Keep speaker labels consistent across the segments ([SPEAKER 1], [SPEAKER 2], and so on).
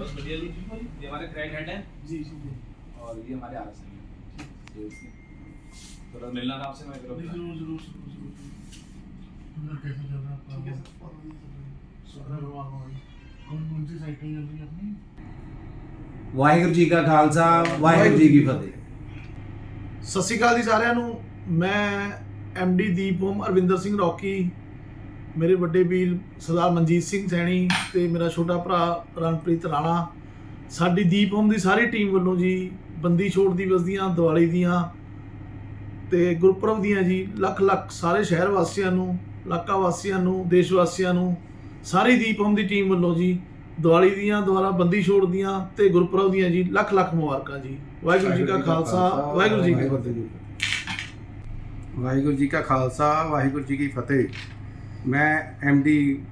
[SPEAKER 1] बस बढ़िया जी ये हमारे क्रेडिट हेड है
[SPEAKER 2] जी जी जी
[SPEAKER 1] और ये हमारे आर एस है सेल्स के थोड़ा मिलना था आपसे मैं
[SPEAKER 2] नहीं,
[SPEAKER 1] करो
[SPEAKER 2] जरूर जरूर जरूर जरूर
[SPEAKER 3] उधर कैसे चल रहा है आपका
[SPEAKER 2] ठीक है
[SPEAKER 3] वो?
[SPEAKER 2] सर बहुत बढ़िया चल रही है।
[SPEAKER 3] सुधर भगवान भाई कौन कौन सी साइकिल चल रही है अपनी
[SPEAKER 4] ਵਾਹਿਗੁਰੂ ਜੀ ਕਾ ਖਾਲਸਾ ਵਾਹਿਗੁਰੂ ਜੀ ਕੀ ਫਤਿਹ
[SPEAKER 2] ਸਤਿ ਸ਼੍ਰੀ ਅਕਾਲ ਜੀ ਸਾਰਿਆਂ ਨੂੰ ਮੈਂ ਡੀ ਦੀਪ ਹੋਮ ਅਰਵਿੰਦਰ ਸਿੰਘ ਰੌਕੀ ਮੇਰੇ ਵੱਡੇ ਵੀਰ ਸਰਦਾਰ ਮਨਜੀਤ ਸਿੰਘ ਸੈਣੀ ਤੇ ਮੇਰਾ ਛੋਟਾ ਭਰਾ ਰਣਪ੍ਰੀਤ ਰਾਣਾ ਸਾਡੀ ਦੀਪ ਹੋਮ ਦੀ ਸਾਰੀ ਟੀਮ ਵੱਲੋਂ ਜੀ ਬੰਦੀ ਛੋੜ ਦਿਵਸ ਦੀਆਂ ਦੀਵਾਲੀ ਦੀਆਂ ਤੇ ਗੁਰਪੁਰਬ ਦੀਆਂ ਜੀ ਲੱਖ ਲੱਖ ਸਾਰੇ ਸ਼ਹਿਰ ਵਾਸੀਆਂ ਨੂੰ ਇਲਾਕਾ ਵਾਸੀਆਂ ਨੂੰ ਦੇਸ਼ ਵਾਸੀਆਂ ਨੂੰ ਸਾਰੀ ਦੀਪ ਹੋਮ ਦੀ ਟੀਮ ਵੱਲੋਂ ਜੀ ਦੀਵਾਲੀ ਦੀਆਂ ਦੁਆਰਾ ਬੰਦੀ ਛੋੜ ਦੀਆਂ ਤੇ ਗੁਰਪੁਰਬ ਦੀਆਂ ਜੀ ਲੱਖ ਲੱਖ ਮੁਬਾਰਕਾਂ ਜੀ। ਵਾਹਿਗੁਰੂ ਜੀ ਕਾ ਖਾਲਸਾ ਵਾਹਿਗੁਰੂ ਜੀ ਕੀ ਫਤਿਹ।
[SPEAKER 5] ਵਾਹਿਗੁਰੂ ਜੀ ਕਾ ਖਾਲਸਾ ਵਾਹਿਗੁਰੂ ਜੀ ਕੀ ਫਤਿਹ। ਮੈਂ ਡੀ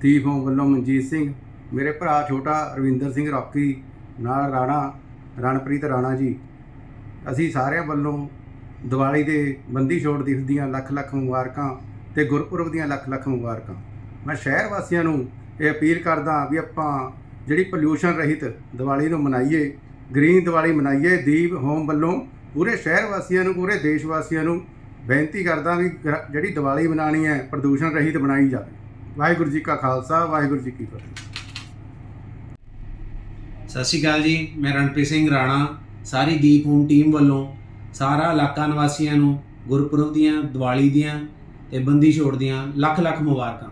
[SPEAKER 5] ਦੀਪ ਹੋਮ ਵੱਲੋਂ ਮਨਜੀਤ ਸਿੰਘ, ਮੇਰੇ ਭਰਾ ਛੋਟਾ ਰਵਿੰਦਰ ਸਿੰਘ ਰੌਕੀ, ਨਾਲ ਰਾਣਾ ਰਣਪ੍ਰੀਤ ਰਾਣਾ ਜੀ। ਅਸੀਂ ਸਾਰਿਆਂ ਵੱਲੋਂ ਦੀਵਾਲੀ ਦੇ ਬੰਦੀ ਛੋੜ ਦਿਵਸ ਦੀਆਂ ਲੱਖ ਲੱਖ ਮੁਬਾਰਕਾਂ ਤੇ ਗੁਰਪੁਰਬ ਦੀਆਂ ਲੱਖ ਲੱਖ ਮੁਬਾਰਕਾਂ। ਮੈਂ ਸ਼ਹਿਰ ਵਾਸੀਆਂ ਨੂੰ ਇਹ ਅਪੀਲ ਕਰਦਾ ਵੀ ਆਪਾਂ ਜਿਹੜੀ ਪੋਲਿਊਸ਼ਨ ਰਹਿਤ ਦੀਵਾਲੀ ਨੂੰ ਮਨਾਈਏ ਗ੍ਰੀਨ ਦੀਵਾਲੀ ਮਨਾਈਏ, ਦੀਪ ਹੋਮ ਵੱਲੋਂ ਪੂਰੇ ਸ਼ਹਿਰ ਵਾਸੀਆਂ ਨੂੰ, ਪੂਰੇ ਦੇਸ਼ ਵਾਸੀਆਂ ਨੂੰ ਬੇਨਤੀ ਕਰਦਾ ਵੀ ਗਰ- ਜਿਹੜੀ ਦੀਵਾਲੀ ਮਨਾਣੀ ਹੈ, ਪ੍ਰਦੂਸ਼ਣ ਰਹਿਤ ਬਣਾਈ ਜਾਵੇ। ਵਾਹਿਗੁਰੂ ਜੀ ਕਾ ਖਾਲਸਾ, ਵਾਹਿਗੁਰੂ ਜੀ ਕੀ ਫਤਿਹ।
[SPEAKER 4] ਸਤਿ ਸ਼੍ਰੀ ਅਕਾਲ ਜੀ, ਮੈਂ ਰਣਪ੍ਰੀਤ ਸਿੰਘ ਰਾਣਾ। ਸਾਰੀ ਦੀਪ ਹੋਮ ਟੀਮ ਵੱਲੋਂ ਸਾਰਾ ਇਲਾਕਾ ਨਿਵਾਸੀਆਂ ਨੂੰ ਗੁਰਪੁਰਬ ਦੀਆਂ, ਦੀਵਾਲੀ ਦੀਆਂ ਤੇ ਬੰਦੀ ਛੋੜ ਦੀਆਂ ਲੱਖ ਲੱਖ ਮੁਬਾਰਕਾਂ।